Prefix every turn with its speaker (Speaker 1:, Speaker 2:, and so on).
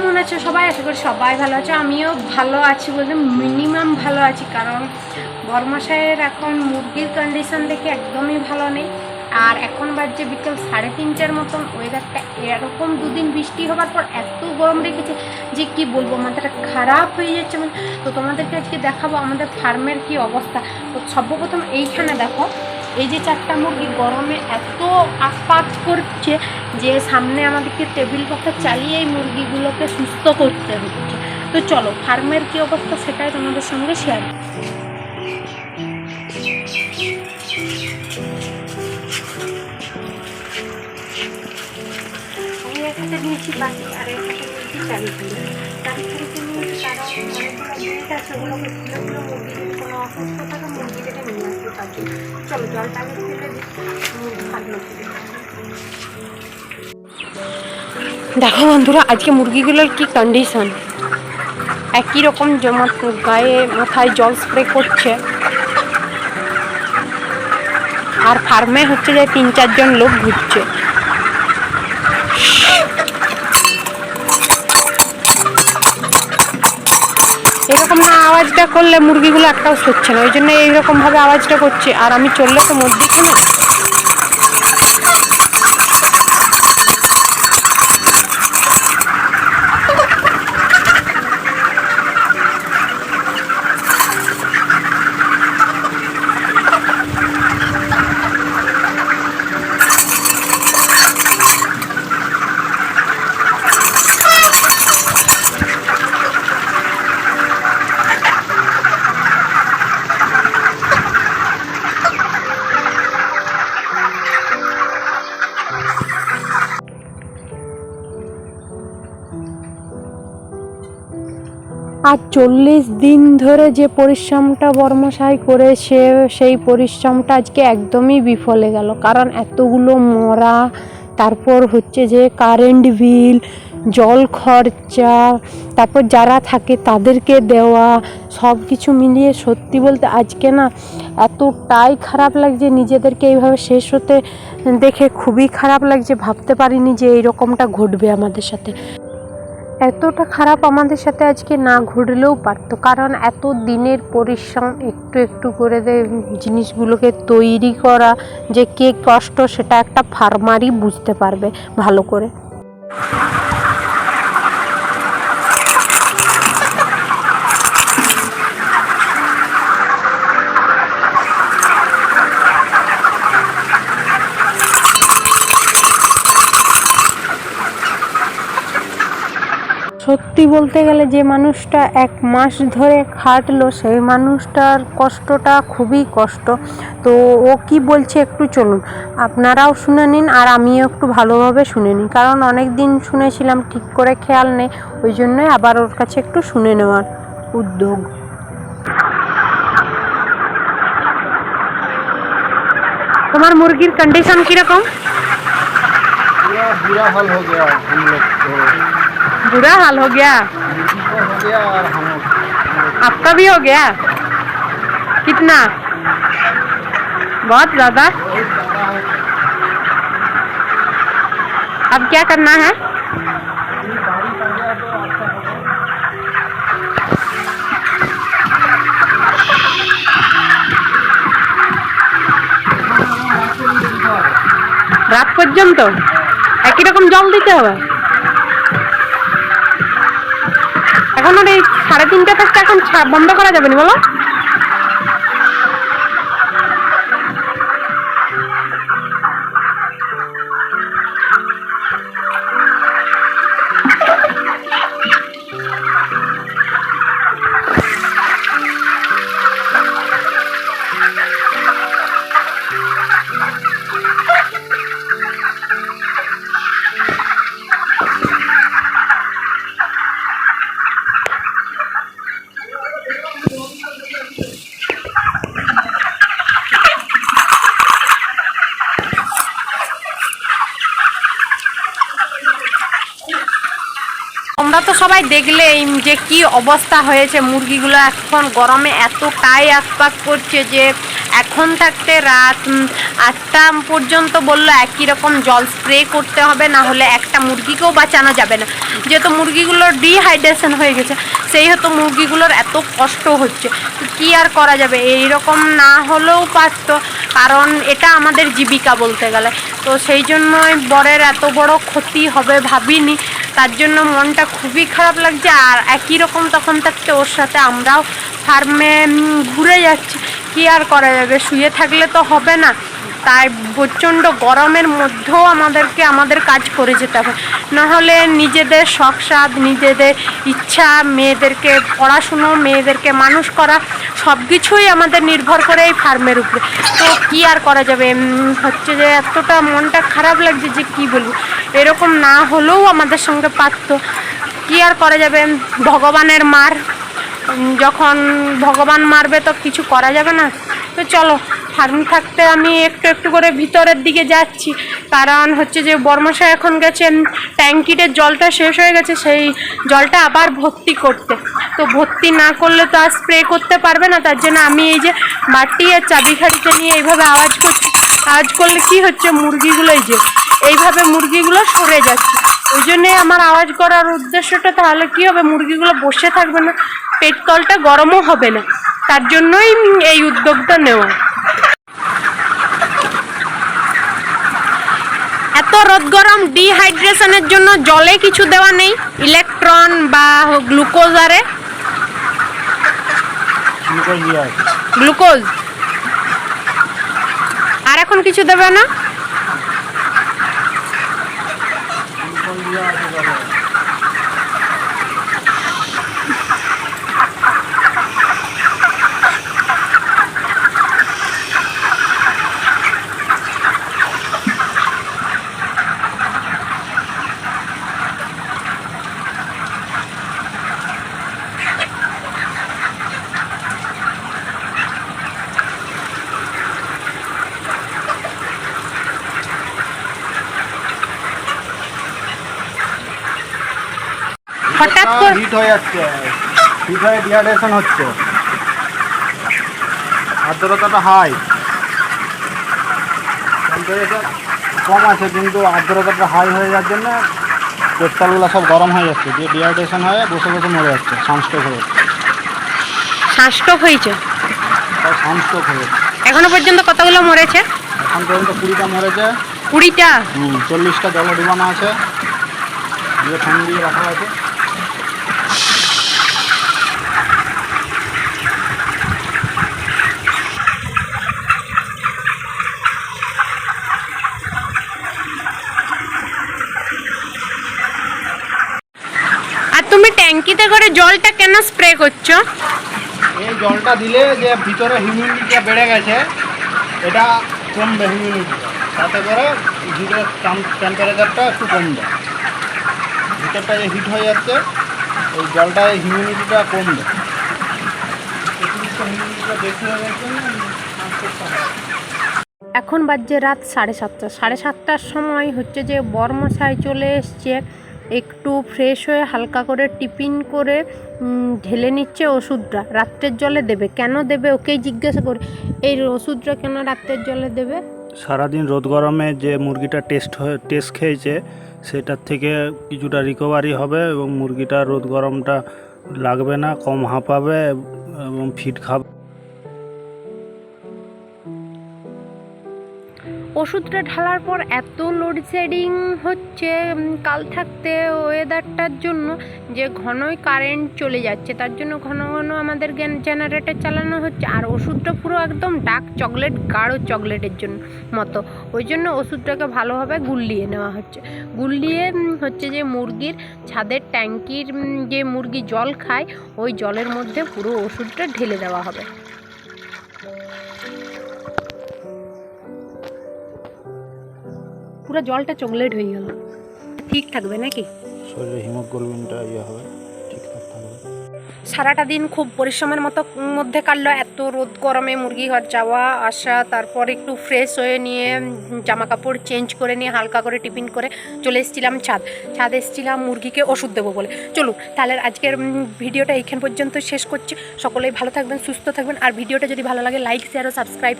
Speaker 1: কেমন আছো সবাই? আশা করি সবাই ভালো আছো। আমিও ভালো আছি বলতে মিনিমাম ভালো আছি, কারণ বরমাসায়ের এখন মুরগির কন্ডিশন দেখে একদমই ভালো নেই। আর এখন বাজছে বিকেল সাড়ে তিনটার মতন। ওয়েদারটা এরকম দুদিন বৃষ্টি হবার পর এত গরম রেখেছে যে কি বলব, মাথাটা খারাপ হয়ে যাচ্ছে। তো তোমাদেরকে আজকে দেখাবো আমাদের ফার্মের কি অবস্থা। তো সর্বপ্রথম এইখানে দেখো এই যে চারটা মুরগি গরমে এত আপাত করছে যে সামনে আমাদেরকে টেবিল পাখা চালিয়ে এই মুরগিগুলোকে সুস্থ করতে হচ্ছে। তো চলো, ফার্মের কী অবস্থা সেটাই তোমাদের সঙ্গে শেয়ার আমি নিয়েছি বাকি আর দেখো বন্ধুরা, আজকে মুরগিগুলোর কি কন্ডিশন একই রকম জমা গায়ে, মাথায় জল স্প্রে করছে। আর ফার্মে হচ্ছে যে তিন চারজন লোক ঘুরছে। আওয়াজটা করলে মুরগিগুলো একটাও সরছে না। ওই জন্য এইরকমভাবে আওয়াজটা করছে। আর আমি চললে তো মুরগি মধ্যিখানে আর চল্লিশ দিন ধরে যে পরিশ্রমটা বর্মশাই করেছে, সেই পরিশ্রমটা আজকে একদমই বিফলে গেল। কারণ এতগুলো মরা, তারপর হচ্ছে যে কারেন্ট বিল জল খরচা, তারপর যারা থাকে তাদেরকে দেওয়া, সব কিছু মিলিয়ে সত্যি বলতে আজকে না এতটাই খারাপ লাগছে, নিজেদেরকে এইভাবে শেষ হতে দেখে খুবই খারাপ লাগছে। ভাবতে পারিনি যে এইরকমটা ঘটবে আমাদের সাথে। এতটা খারাপ আমাদের সাথে আজকে না ঘুরলেও পারতো, কারণ এত দিনের পরিশ্রম, একটু একটু করে জিনিসগুলোকে তৈরি করা, যে কে কষ্ট সেটা একটা ফার্মারই বুঝতে পারবে ভালো করে। সত্যি বলতে গেলে যে মানুষটা এক মাস ধরে খাটলো সেই মানুষটার কষ্টটা খুবই কষ্ট তো ও কি বলছে একটু চলুন আপনারাও শুনে নিন আর আমিও একটু ভালোভাবে শুনে নিই কারণ অনেক দিন শুনেছিলাম ঠিক করে খেয়াল নেই ওই জন্যই আবার ওর কাছে একটু শুনে নেওয়ার উদ্যোগ তোমার মুরগির কন্ডিশন কিরকম
Speaker 2: पूरा बुरा हाल हो गया हम लोग को
Speaker 1: बुरा हाल हो गया
Speaker 2: मुर्गी को हो गया और हम लोग
Speaker 1: आपका भी हो गया कितना बहुत ज्यादा
Speaker 2: बहुत ज़्यादा है
Speaker 1: अब क्या करना है
Speaker 2: अभी बारिश आ गया तो अच्छा होगा
Speaker 1: রাত পর্যন্ত একই রকম জল দিতে হবে এখন ওই সাড়ে তিনটা থেকে এখন বন্ধ করা যাবে না বলো? তোমরা তো সবাই দেখলেই যে কি অবস্থা হয়েছে মুরগিগুলো এখন গরমে এতটাই আশপাক করছে যে এখন থাকতে রাত আটটা পর্যন্ত বলল একই রকম জল স্প্রে করতে হবে, না হলে একটা মুরগিকেও বাঁচানো যাবে না। যেহেতু মুরগিগুলোর ডিহাইড্রেশন হয়ে গেছে সেই হতো মুরগিগুলোর এত কষ্ট হচ্ছে। কী আর করা যাবে? এই রকম না হলেও পারতো, কারণ এটা আমাদের জীবিকা বলতে গেলে। তো সেই জন্যই বরের এত বড় ক্ষতি হবে ভাবিনি। তার জন্য মনটা খুবই খারাপ লাগছে আর একই রকম তখন থাকতে ওর সাথে আমরাও ফার্মে ঘুরে যাচ্ছি। কি আর করা যাবে? শুয়ে থাকলে তো হবে না। তাই প্রচণ্ড গরমের মধ্যেও আমাদেরকে, আমাদের কাজ করে যেতে হবে নাহলে নিজেদের শখ সাদ নিজেদের ইচ্ছা, মেয়েদেরকে পড়াশুনো, মেয়েদেরকে মানুষ করা সব কিছুই আমাদের নির্ভর করে এই ফার্মের উপরে। তো কী আর করা যাবে? হচ্ছে যে এতটা মনটা খারাপ লাগছে যে কি বলব? এরকম না হলেও আমাদের সঙ্গে পারতো। কি আর করা যাবে? ভগবানের মার। যখন ভগবান মারবে তো কিছু করা যাবে না। তো চলো। ফার্ম থাকতে আমি একটু একটু করে ভিতরের দিকে যাচ্ছি। কারণ হচ্ছে যে বর্মশা এখন গেছেন, ট্যাঙ্কিটার জলটা শেষ হয়ে গেছে, সেই জলটা আবার ভর্তি করতে। তো ভর্তি না করলে তো আর স্প্রে করতে পারবে না, তার জন্য আমি এই যে বাটি আর চাবিখাড়িতে নিয়ে এইভাবে আওয়াজ করছি, আওয়াজ করলে কি হচ্ছে মুরগিগুলোই যে, এইভাবে মুরগিগুলো সরে যাচ্ছে। ওই জন্যে আমার আওয়াজ করার উদ্দেশ্যটা তাহলে কি হবে, মুরগিগুলো বসে থাকবে না, পেট তলটা গরমও হবে না। তার জন্যই এই উদ্যোগটা নেওয়া। রোদ গরম ডিহাইড্রেশনের জন্য জলে কিছু দেওয়া নেই ইলেকট্রন বা গ্লুকোজ আরে।
Speaker 2: গ্লুকোজ
Speaker 1: গ্লুকোজ আর এখন কিছু দেবে না? হঠাৎ করে
Speaker 2: হিট হয়ে যাচ্ছে। হিট হয়ে ডিহাইড্রেশন হচ্ছে। আর্দ্রতাটা হাই টেম্পারেচার কম আছে কিন্তু আর্দ্রতাটা হাই হয়ে যাওয়ার জন্য পেট্রলগুলো সব গরম হয়ে যাচ্ছে। দিয়ে ডিহাইড্রেশন হয়ে বসে বসে মরে যাচ্ছে সানস্ট্রোক হয়ে যাচ্ছে।
Speaker 1: শ্বাসটক হয়েছে?
Speaker 2: সানস্ট্রোক হয়ে যাচ্ছে।
Speaker 1: এখনও পর্যন্ত কতগুলো মরেছে?
Speaker 2: এখন পর্যন্ত কুড়িটা মরেছে।
Speaker 1: কুড়িটা?
Speaker 2: হুম, চল্লিশটা জলে ডুবানো আছে। দিয়ে দিয়ে রাখা আছে।
Speaker 1: ট্যাঙ্কিতে করে জলটা কেন স্প্রে করছ?
Speaker 2: এই জলটা দিলে যে ভিতরে হিউমিডিটিটা বেড়ে গেছে এটা কমবে হিউমিডিটি তাতে করে ভিতরে টেম্পারেচারটা একটু কমবে। ভিতরটা যে হিট হয়ে যাচ্ছে ওই জলটায় হিউমিডিটিটা কমবে।
Speaker 1: এখন বাজছে রাত সাড়ে সাতটা। সাড়ে সাতটার সময় হচ্ছে যে বর্মশাই চলে এসছে একটু ফ্রেশ হয়ে হালকা করে টিফিন করে ঢেলে নিচ্ছে ওষুধটা, রাত্রের জলে দেবে। কেন দেবে? ওকেই জিজ্ঞাসা করে। এই ওষুধটা কেন রাত্রের জলে দেবে?
Speaker 3: সারাদিন রোদ গরমে যে মুরগিটা টেস্ট হয়ে টেস্ট খেয়েছে, সেটার থেকে কিছুটা রিকভারি হবে এবং মুরগিটা রোদ গরমটা লাগবে না, কম হাঁপাবে এবং ফিট খাবে।
Speaker 1: ওষুধটা ঢালার পর এত লোডশেডিং হচ্ছে কাল থাকতে ওয়েদারটার জন্য যে ঘনই কারেন্ট চলে যাচ্ছে, তার জন্য ঘন ঘন আমাদের জেনারেটর চালানো হচ্ছে। আর ওষুধটা পুরো একদম ডার্ক চকলেট গাঢ় চকলেটের জন্য মতো। ওই জন্য ওষুধটাকে ভালোভাবে গুলিয়ে নেওয়া হচ্ছে। গুলিয়ে হচ্ছে যে মুরগির ছাদের ট্যাঙ্কির যে মুরগি জল খায়, ওই জলের মধ্যে পুরো ওষুধটা ঢেলে দেওয়া হবে। পুরো জলটা চকলেট হয়ে গেল। ঠিক থাকবে নাকি?
Speaker 3: শরীরে হিমোগ্লোবিনটা ইয়ে হবে ঠিকঠাক থাকবে
Speaker 1: সারাটা দিন খুব পরিশ্রমের মতো মধ্যে কাটলো এত রোদ গরমে মুরগি ঘর যাওয়া আসা তারপর একটু ফ্রেশ হয়ে নিয়ে জামা কাপড় চেঞ্জ করে নিয়ে হালকা করে টিফিন করে চলে এসেছিলাম ছাদ। ছাদ এসেছিলাম মুরগিকে ওষুধ দেবো বলে। চলুন তাহলে আজকের ভিডিওটা এইখান পর্যন্ত শেষ করছি। সকলেই ভালো থাকবেন সুস্থ থাকবেন। আর ভিডিওটা যদি ভালো লাগে লাইক শেয়ার ও সাবস্ক্রাইব